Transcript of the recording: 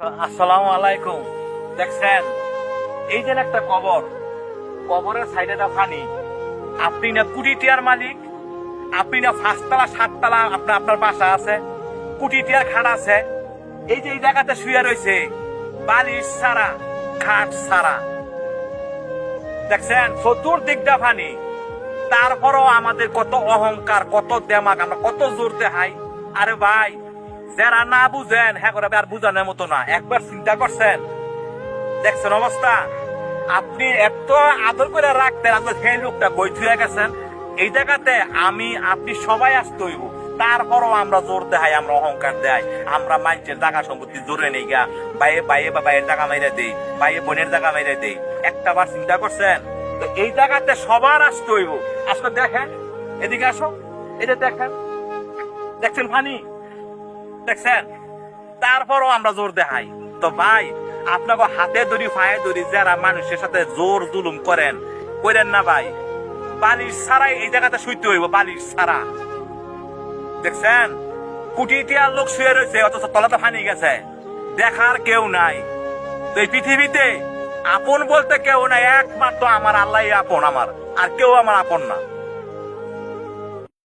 আসসালামু আলাইকুম। দেখছেন? এই যে একটা কবর, কবরের সাইডে একটা পানি আপনি না কুড়ি টিয়ার মালিক, আপনি না পাঁচতলা, সাততলা আপনার আপনার বাসা আছে, কুটি টিয়ার খাট আছে। এই যে এই জায়গাতে শুয়ে রয়েছে, বালিশ সারা খাট সারা দেখছেন? চতুর্দিকটা পানি তারপরও আমাদের কত অহংকার, কত দেমাগ আমরা কত জোর দেখাই আরে ভাই যারা না বুঝেন হ্যাঁ আর বুঝানোর মতো না। একবার চিন্তা করছেন? দেখছেন অবস্থা? আপনি এত আদর করে রাখতেন আপনার সেই লোকটা বই থুয়ে গেছেন। এই জায়গাতে আমি, আপনি সবাই আসতে হইব। তারপরও আমরা জোর দেখাই আমরা অহংকার দেয় আমরা মানুষের জায়গা সম্পত্তি জোরে নেই গা বাইয়ে বাইয়ে বা বাইয়ের জায়গা মাইরে দেই বাইয়ে বোনের জায়গা মাইরে দেই। একটা বার চিন্তা করছেন? তো এই জায়গাতে সবার আসতে হইব। আসলে দেখেন, এদিকে আসো, এটা দেখেন। দেখছেন ফানি? দেখছেন? তারপরও আমরা জোর দেখাই। তো ভাই, আপনাকে হাতে ধরি, পায়ে ধরি, যারা মানুষের সাথে জোর জুলুম করেন করেন না ভাই, বালিশ ছাড়াই এই জায়গাতে শুইতে হইব, বালিশ ছাড়া। দেখছেন? কোটি টিয়ার লোক শুয়ে রয়েছে, অথচ তলাতে ফানি গেছে। দেখার কেউ নাই। তো এই পৃথিবীতে আপন বলতে কেউ নাই, একমাত্র আমার আল্লাহ আপন আমার, আর কেউ আমার আপন না।